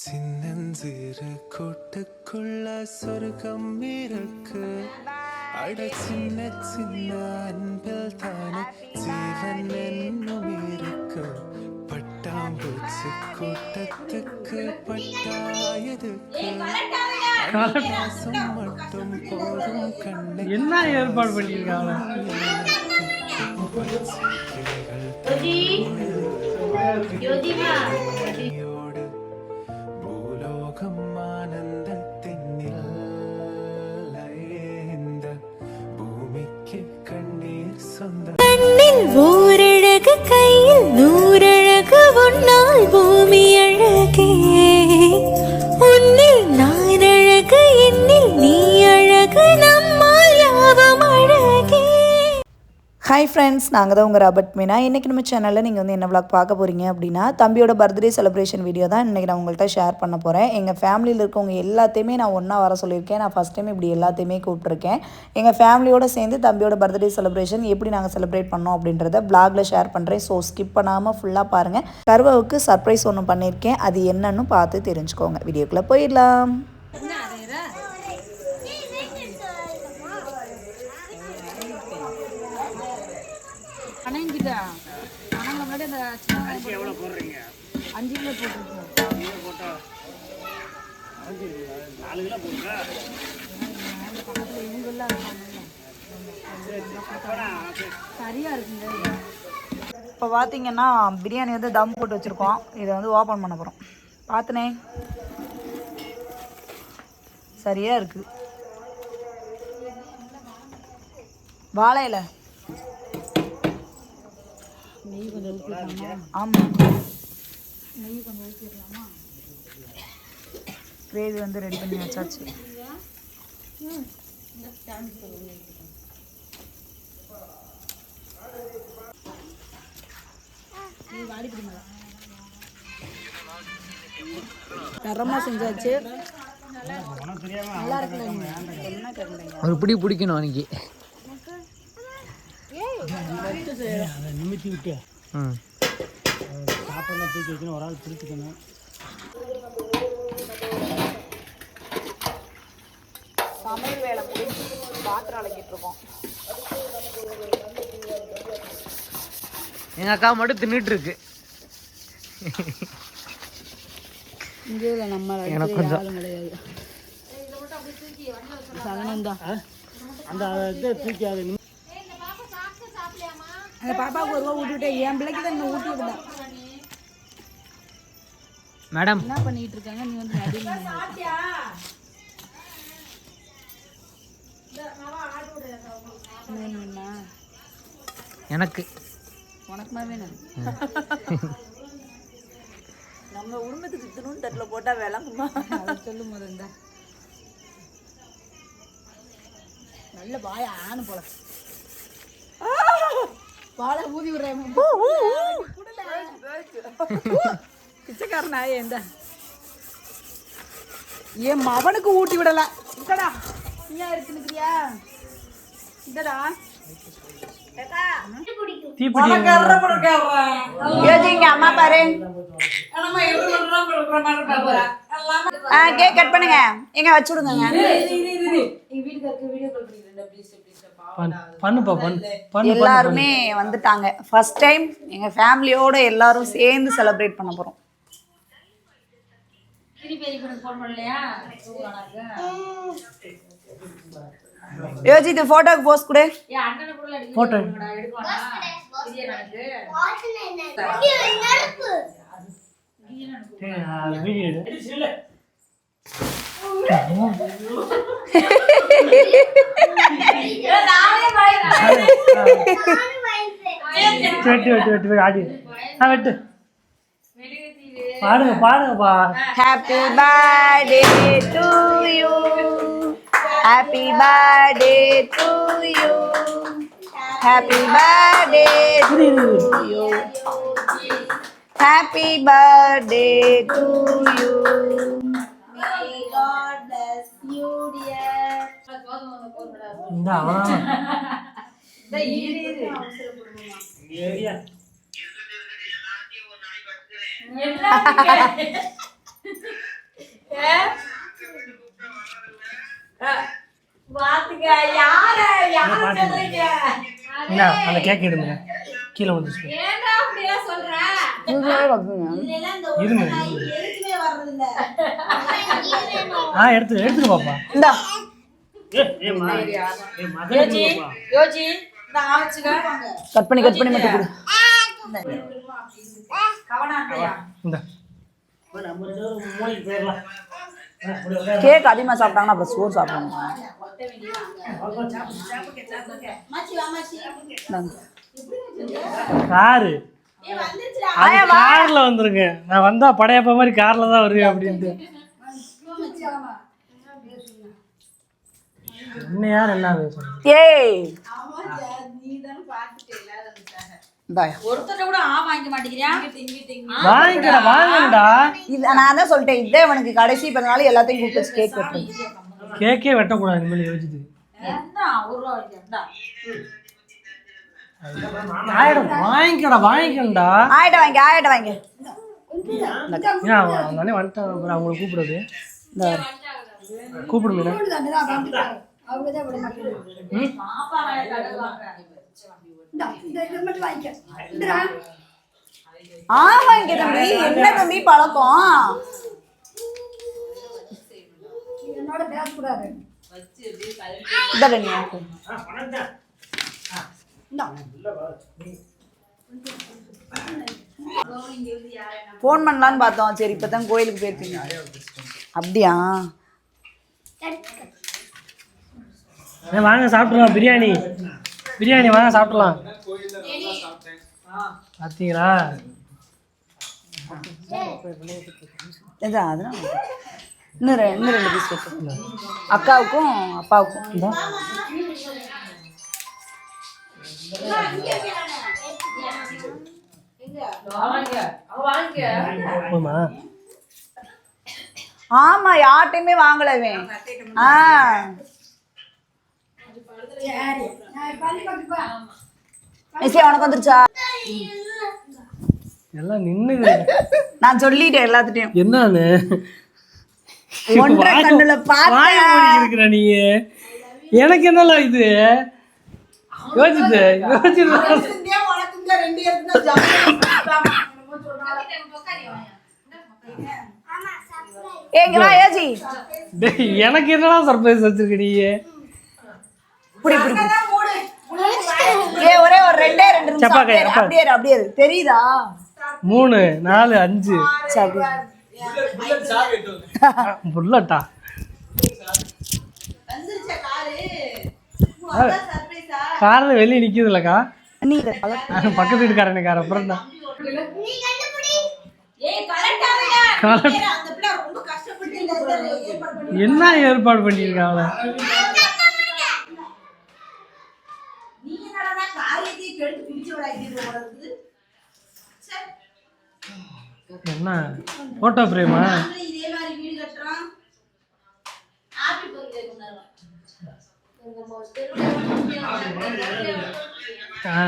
சின்னஞ்சிறு கூட்டுக்குள்ள சொர்க்கம் இருக்கு. அட சின்ன சின்ன அன்பில் தானே ஜீவன் என்னும் இருக்கு. பட்டாம்பூச்சி கூட்டத்துக்கு பட்டாயதுக்கு? மட்டும் போதும் கண்ணை. என்ன ஏற்பாடு பண்ணியிருக்காங்க? ஹாய் ஃப்ரெண்ட்ஸ் நாங்கள் தான் உங்கள் ராபர்ட் மீனா இன்றைக்கி நம்ம சேனலில் நீங்கள் வந்து என்ன விளாக் பார்க்க போகிறீங்க அப்படின்னா தம்பியோட பர்த்டே செலிப்ரேஷன் வீடியோ தான் இன்றைக்கி நான் உங்கள்கிட்ட ஷேர் பண்ண போகிறேன் எங்கள் ஃபேமிலியில் இருக்கவங்க எல்லாத்தையுமே நான் ஒன்றா வர சொல்லியிருக்கேன். நான் ஃபஸ்ட் டைம் இப்படி எல்லாத்தையுமே கூப்பிட்ருக்கேன் எங்கள் ஃபேமிலியோட சேர்ந்து தம்பியோட பர்த்டே செலிப்ரேஷன் எப்படி நாங்கள் செலிப்ரேட் பண்ணோம் அப்படின்றத பிளாகில் ஷேர் பண்ணுறேன் ஸோ ஸ்கிப் பண்ணாமல் ஃபுல்லாக பாருங்கள் கர்வாவுக்கு சர்ப்ரைஸ் ஒன்று பண்ணியிருக்கேன். அது என்னன்னு பார்த்து தெரிஞ்சுக்கோங்க. வீடியோக்குள்ளே போயிடலாம். அணங்க முன்னாடி அந்த சின்ன எவ்வளோ போடுறீங்க? அஞ்சு கிலோ போட்டுருக்கோம். பக்கத்தில் இருக்குங்க. இப்போ பார்த்தீங்கன்னா பிரியாணி வந்து தம் போட்டு வச்சுருக்கோம். இதை வந்து ஓப்பன் பண்ண போகிறோம் பார்த்துனே. சரியாக இருக்குது வாழை இலை. நெய் கொஞ்சம் ஊற்றிடலாமா ஆமாம் நெய் கொஞ்சம் ஊற்றிடலாமா கிரேவி வந்து ரெடி பண்ணி வச்சாச்சு. தரமாக செஞ்சாச்சு. ஒரு பிடி பிடிக்கணும் அன்னைக்கு. நிமித்தி விட்டு. சாப்பாடுலாம் தூக்கி வைக்கணும் ஒரு ஆள் பிடிச்சிக்கணும் சமையல் வேலை முடிஞ்சு பாத்திரம் அலக்கிட்டு இருக்கோம் எங்கள் அக்கா மட்டும் தின்னுட்டு இருக்கு எனக்கு கொஞ்சம் அந்த இதை தூக்கி அந்த பாப்பாவுக்கு ஒரு ரூபா ஊட்டிவிட்டேன் என் பிள்ளைக்கு தான் இன்னும் ஊட்டி விடல. மேடம். என்ன பண்ணிட்டு இருக்காங்க? நீ வந்து நடுவில். வேணும்னா? எனக்கு. உனக்குமா வேணும்? நம்ம உடம்புக்கு திட்டணும்னு தட்டில் போட்டால் விளங்குமா? சொல்லும் போது இந்த. நல்ல வாய ஆணு போல. வாழை ஊதி விடுறேன். பிச்சைக்கார நாயே இந்த. என் மவனுக்கு ஊட்டி விடல. இந்தடா. நீயா இருக்குன்னுக்கிறியா இந்தடா. அம்மா பாரு. கேக் கட் பண்ணுங்க. எங்க வச்சு விடுங்க. பண்- பண்ணுப்பா பண்ணு பண்ணு எல்லாருமே வந்துட்டாங்க. ஃபர்ஸ்ட் டைம் எங்க ஃபேமிலியோட எல்லாரும் சேர்ந்து செலிப்ரேட் பண்ண போறோம். யோஜி இது போட்டோக்கு போஸ்ட் கொடு போட்டோ வீடியோ. வெட்டு வெட்டு வெட்டு ஆடி. ஆ வெட்டு. பாடுங்க பாடுங்கப்பா. Happy birthday to you happy birthday to you happy birthday to you happy birthday to you God bless you, dear. பாத்துக்க யார? யார? சொல்றீங்க அந்த கேக் எடுங்க. கீழே வந்துச்சு ஏன்டா அப்படியே சொல்ற? இருங்க இருங்க. ஆ எடுத்து எடுத்துட்டு பாப்பா இந்தா. யோஜி யோஜி நான் வச்சுக்க கட் பண்ணி கட் பண்ணி மட்டும் கொடு இந்த. கேக் அதிகமாக சாப்பிட்டாங்கன்னா அப்புறம் சோறு சாப்பிடணும். காரு கார்ல வந்துருங்க. நான் வந்தா படையப்ப மாதிரி கார்ல தான் வருவேன் அப்படின்ட்டு. என்ன யார் என்ன பேசுறேன் ஏய். நான் தான் சொல்லிட்டேன் இதே அவனுக்கு கடைசி பிறந்தநாள் எல்லாத்தையும் கூப்பிட்டு கேக் வெட்டுறேன். கேக்கே வெட்டக்கூடாது இனிமேல் யோசிச்சு ஆயிடும் வாங்கிக்கடா வாங்கிக்கண்டா ஆயிட்ட வாங்க ஆயிட்ட வாங்க. அவனாலே வந்துட்டான் அப்புறம் அவங்களை கூப்பிடுறது? இந்த. ஆமாங்க தம்பி என்ன தம்பி பழக்கம்? இந்தாடா நீ வாங்கிக்கோ. ஆ, பணம் தான். ஃபோன் பண்ணலான்னு பார்த்தோம். சரி இப்போ தான் கோயிலுக்கு போயிருக்கீங்க அப்படியா? வாங்க சாப்பிடலாம் பிரியாணி. பிரியாணி வாங்க சாப்பிடலாம் பார்த்தீங்களா? அதெல்லாம் இன்னும் இன்னும் ரெண்டு பீஸ் அக்காவுக்கும் அப்பாவுக்கும். போமா ஆமா யார்ட்டையுமே வாங்கலவே ஆ. உனக்கு வந்துருச்சா? எல்லாம் நின்னுது நான் சொல்லிட்டேன் எல்லாத்துட்டையும். என்னன்னு ஒன்றரை கண்ணுல மூடி இருக்கிற நீ எனக்கு என்னல இது? யோசிச்சு யோசிச்சு. எனக்கு என்னடா சர்ப்ரைஸ் வச்சிருக்க நீ புடி புடி. புடி. ஏ ஒரே ஒரு ரெண்டே ரெண்டு நிமிஷம். அப்படியே. அப்படியே. தெரியுதா? மூணு நாலு அஞ்சு. புல்லட்டா. கார்ல வெளியே நிக்குதுல்லக்கா. நீ. பக்கத்து வீட்டுக்காரனுக்கார அப்புறம் தான் என்ன ஏற்பாடு பண்ணியிருக்காங்க என்ன? போட்டோ மாதிரி வீடு ஆ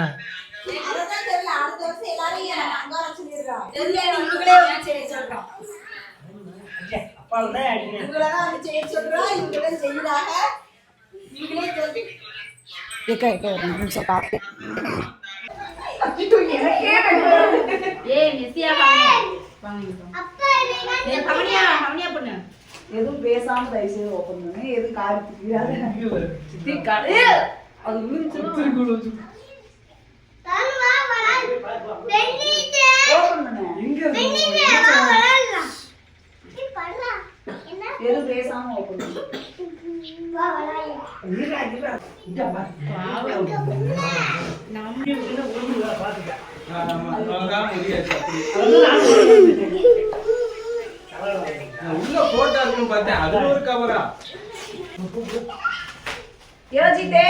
ஏக்கா, ஏக்கா, ஒரு நிமிஷம் பண்ணு. எதுவும் பேசாம தயவு செய்து ஓப்பன் பண்ணு. எதுவும் கடை அது விழுந்துச்சுன்னா உள்ள போட்டோ இருக்குன்னு பார்த்தேன். அது ஒரு கவரா யோசித்தே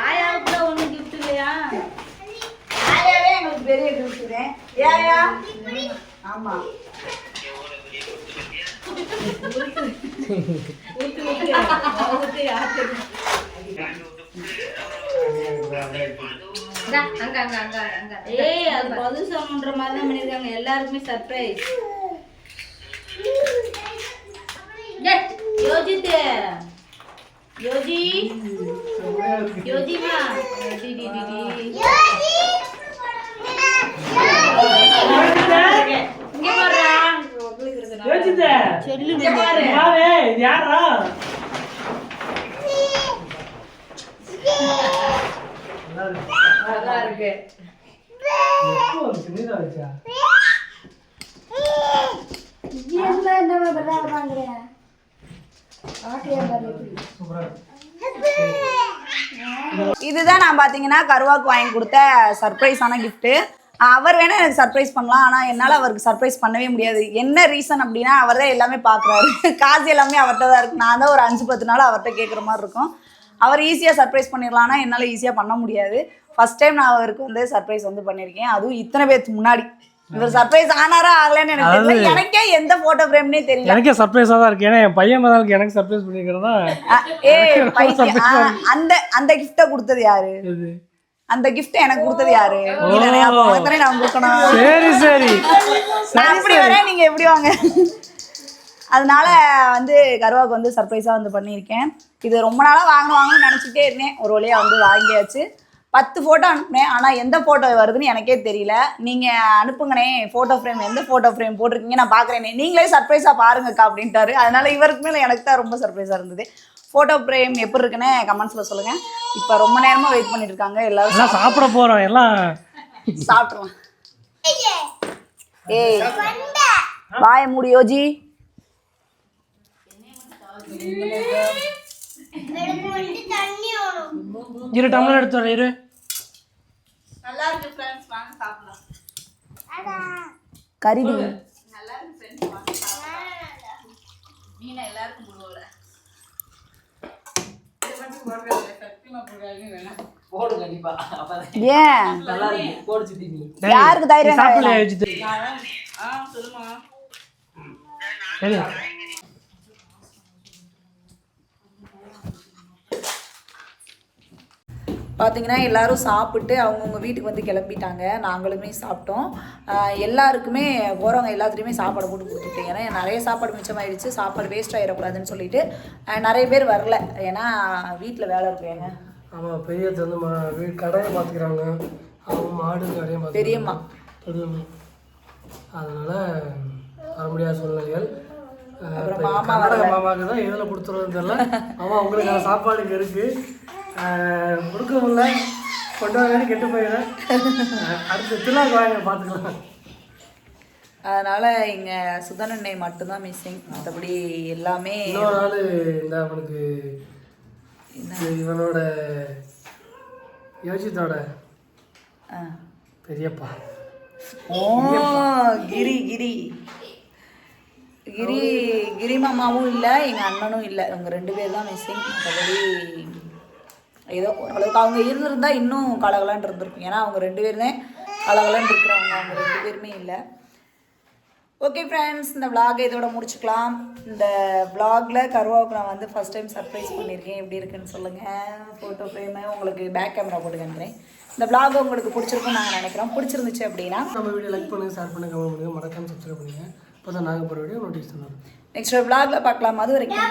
ஆயாவுக்கு ஒண்ணு gift இல்லையா? ஆயாவே எங்களுக்கு பெரிய கிஃப்ட்டுதேன் ஏயா ஆமா. ஏய் அது பதில் சொல்லணுன்ற மாதிரி தான் பண்ணிருக்காங்க எல்லாருக்குமே சர்ப்ரைஸ் யோஜித் யோஜி யோஜிமா டி டி டி டி இங்க பாருடா யோசிச்சே யாரு இது யாரா நல்லா இருக்கு இதுதான் நான் பார்த்தீங்கன்னா கருவாக்கு வாங்கி கொடுத்த சர்ப்ரைஸான கிஃப்ட்டு அவர் வேணா எனக்கு சர்ப்ரைஸ் பண்ணலாம் ஆனால் என்னால் அவருக்கு சர்ப்ரைஸ் பண்ணவே முடியாது. என்ன ரீசன் அப்படின்னா அவர் தான் எல்லாமே பார்க்குறாரு காசு எல்லாமே அவர்கிட்ட தான் இருக்கு. நான் தான் ஒரு அஞ்சு பத்து நாள் அவர்கிட்ட கேட்குற மாதிரி இருக்கும். அவர் ஈஸியாக சர்ப்ரைஸ் பண்ணிடலாம்னா என்னால் ஈஸியாக பண்ண முடியாது. ஃபர்ஸ்ட் டைம் நான் அவருக்கு வந்து சர்ப்ரைஸ் வந்து பண்ணியிருக்கேன் அதுவும் இத்தனை பேருக்கு முன்னாடி. இவர் சர்ப்ரைஸ் ஆனாரா ஆகலைன்னு எனக்கு தெரியல. எனக்கே எந்த ஃபோட்டோ ஃப்ரேம்னே தெரியல. எனக்கே சர்ப்ரைஸாக தான் இருக்கு. ஏன்னா என் பையன் மதாவுக்கு எனக்கு சர்ப்ரைஸ் பண்ணிக்கிறதா. ஆ, அந்த அந்த கிஃப்ட்டை கொடுத்தது யாரு? அந்த gift எனக்கு கொடுத்தது யாரு? நான் கொடுக்கணும். சரி சரி. நான் எப்படி வரேன் நீங்க எப்படி வாங்க? அதனால வந்து கருவாக்கு வந்து சர்ப்ரைஸாக வந்து பண்ணியிருக்கேன். இது ரொம்ப நாளாக வாங்கணும் வாங்கணும்னு நினச்சிட்டே இருந்தேன். ஒரு வழியாக வந்து வாங்கியாச்சு. பத்து ஃபோட்டோ அனுப்புனேன். ஆனால் எந்த ஃபோட்டோ வருதுன்னு எனக்கே தெரியல. நீங்கள் அனுப்புங்கண்ணே ஃபோட்டோ ஃப்ரேம் எந்த ஃபோட்டோ ஃப்ரேம் போட்டிருக்கீங்க? நான் பார்க்குறேனே நீங்களே சர்ப்ரைஸாக பாருங்கக்கா அப்படின்ட்டாரு. அதனால இவருக்கு மேலே எனக்கு தான் ரொம்ப சர்ப்ரைஸாக இருந்தது. ஃபோட்டோ ஃப்ரேம் எப்படி இருக்குன்னு கமெண்ட்ஸில் சொல்லுங்கள் இப்போ ரொம்ப நேரமாக வெயிட் பண்ணிட்டு இருக்காங்க. எல்லாரும் சாப்பிட போறோம். எல்லாம் சாப்பிட்றலாம் ஏய். வாய மூடி யோஜி. இரு டம்ளர் எடுத்து வரேன் இரு. நல்லா இருக்கு ஃப்ரெண்ட்ஸ் வாங்க சாப்பிடலாம். ஏன்? நல்லா இருக்கு. போடு சித்தி நீ. டேய், யாருக்கு நீ தைரியம் சாப்பிடலையா வேணும்? யோசிச்சு சரி பார்த்தீங்கன்னா எல்லாரும் சாப்பிட்டு அவங்கவுங்க வீட்டுக்கு வந்து கிளம்பிட்டாங்க. நாங்களுமே சாப்பிட்டோம். எல்லாருக்குமே போகிறவங்க எல்லாத்துலேயுமே சாப்பாடு போட்டு கொடுத்துட்டேன். ஏன்னா நிறைய சாப்பாடு மிச்சமாயிடுச்சு சாப்பாடு வேஸ்ட் ஆகிடக்கூடாதுன்னு சொல்லிட்டு நிறைய பேர் வரல. ஏன்னா வீட்டில் வேலை இருக்கு. ஏங்க ஆமாம் பெரியது வந்து கடையை பார்த்துக்கிறாங்க. அவங்க மாடு கடையை பெரியம்மா. பெரியம்மா. அதனால வர முடியாத சூழ்நிலைகள். மாமாவுக்கு தான் எதில் கொடுத்துருவோம் தெரியல. ஆமா உங்களுக்கான சாப்பாடு இங்கே இருக்கு அஹ், கொடுக்க முடியல கொண்டு வாங்க கெட்டு அஹ், அடுத்த திருநாள் வாங்க பார்த்துக்கலாம். அதனால் இங்கே சுதனண்ணை மட்டும்தான் மிஸ்ஸிங் மற்றபடி எல்லாமே இன்னொரு நாள் இந்த அவனுக்கு இவனோட யோசித்தோட ஆ. பெரியப்பா. ஓ கிரி கிரி. கிரி கிரி மாமாவும் இல்லை எங்கள் அண்ணனும் இல்லை. அவங்க ரெண்டு பேர் தான் மிஸ்ஸிங் மற்றபடி ஏதோ ஓரளவுக்கு அவங்க இருந்திருந்தா இன்னும் கலகலான்னு இருந்திருக்கும். ஏன்னா அவங்க ரெண்டு பேர் தான் கலகலான்னு இருக்கிறவங்க. அவங்க ரெண்டு பேருமே இல்லை. ஓகே ஃப்ரெண்ட்ஸ் இந்த vlog இதோட முடிச்சுக்கலாம். இந்த vlogல கருவாவுக்கு நான் வந்து ஃபர்ஸ்ட் டைம் சர்ப்ரைஸ் பண்ணியிருக்கேன் எப்படி இருக்குன்னு சொல்லுங்கள் ஃபோட்டோ ஃப்ரேமு உங்களுக்கு பேக் கேமரா போட்டு காமிக்கிறேன். இந்த vlog உங்களுக்கு பிடிச்சிருக்கும்னு நாங்கள் நினைக்கிறோம் பிடிச்சிருந்துச்சு அப்படின்னா நம்ம வீடியோ லைக் பண்ணுங்க ஷேர் பண்ணுங்க கமெண்ட் பண்ணுங்க. மறக்காம சப்ஸ்கிரைப் பண்ணுங்க. அப்போ தான் நாங்கள் போகிற வீடியோ பண்ணுவோம் நெக்ஸ்ட் vlogல பார்க்கலாம். அது வரைக்கும்